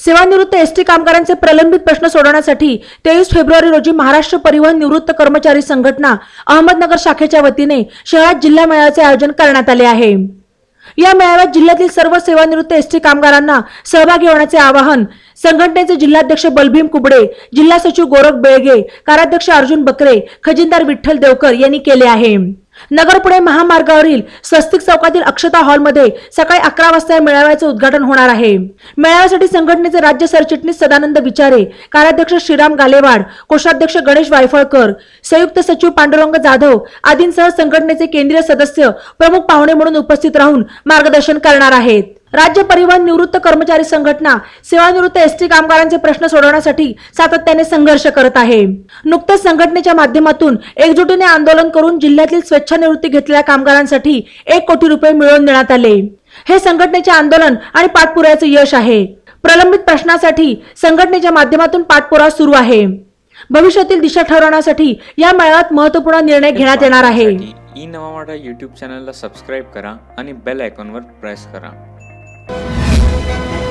सेवानिवृत्त एसटी कामगारांचे प्रलंबित प्रश्न सोडवण्यासाठी तेवीस फेब्रुवारी रोजी महाराष्ट्र परिवहन निवृत्त कर्मचारी संघटना अहमदनगर शाखेच्या वतीने शहरात जिल्हा मेळाव्याचे आयोजन करण्यात आले आहे. या मेळाव्यात जिल्ह्यातील सर्व सेवानिवृत्त एसटी कामगारांना सहभागी होण्याचे आवाहन संघटनेचे जिल्हाध्यक्ष बलभीम कुबडे जिल्हा सचिव गोरख बेळगे कार्याध्यक्ष अर्जुन बकरे खजिनदार विठ्ठल देवकर यांनी केले आहे. नगर पुणे महामार्गावरील स्वस्तिक चौकातील अक्षता हॉलमध्ये सकाळी अकरा वाजता या मेळाव्याचे उद्घाटन होणार आहे. मेळाव्यासाठी संघटनेचे राज्य सरचिटणीस सदानंद विचारे कार्याध्यक्ष श्रीराम गालेवाड कोषाध्यक्ष गणेश वायफळकर संयुक्त सचिव पांडुरंग जाधव आदींसह संघटनेचे केंद्रीय सदस्य प्रमुख पाहुणे म्हणून उपस्थित राहून मार्गदर्शन करणार आहेत. राज्य परिवहन निवृत्त कर्मचारी संघटना सेवानिवृत्त एसटी कामगारांचे प्रश्न सोडवण्यासाठी सातत्याने संघर्ष करत आहे. नुकतेच संघटनेच्या माध्यमातून एकजुटीने आंदोलन करून जिल्ह्यातील स्वेच्छानिवृत्ती घेतलेल्या कामगारांसाठी एक कोटी रुपये मिळवून देण्यात आले. हे संघटनेचे आंदोलन आणि पाठपुराव्याचे यश आहे. प्रलंबित प्रश्नासाठी संघटनेच्या माध्यमातून पाठपुरावा सुरू आहे. भविष्यातील दिशा ठरवण्यासाठी या मेळाव्यात महत्त्वपूर्ण निर्णय घेण्यात येणार आहे. ई नवा मराठा यूट्यूब चॅनलला सबस्क्राईब करा आणि बेल आयकॉनवर प्रेस करा. Thank you.